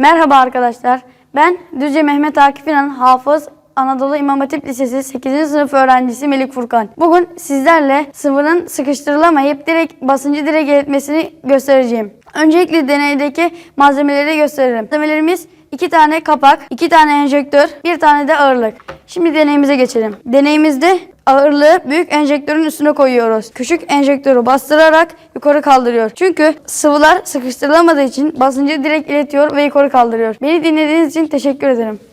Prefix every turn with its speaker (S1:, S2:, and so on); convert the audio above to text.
S1: Merhaba arkadaşlar. Ben Düzce Mehmet Akif İnan Hafız Anadolu İmam Hatip Lisesi 8. sınıf öğrencisi Melik Furkan. Bugün sizlerle sıvının sıkıştırılamayıp direkt basıncı direkt iletmesini göstereceğim. Öncelikle deneydeki malzemeleri gösteririm. Malzemelerimiz iki tane kapak, iki tane enjektör, bir tane de ağırlık. Şimdi deneyimize geçelim. Deneyimizde ağırlığı büyük enjektörün üstüne koyuyoruz. Küçük enjektörü bastırarak yukarı kaldırıyor. Çünkü sıvılar sıkıştırılamadığı için basıncı direkt iletiyor ve yukarı kaldırıyor. Beni dinlediğiniz için teşekkür ederim.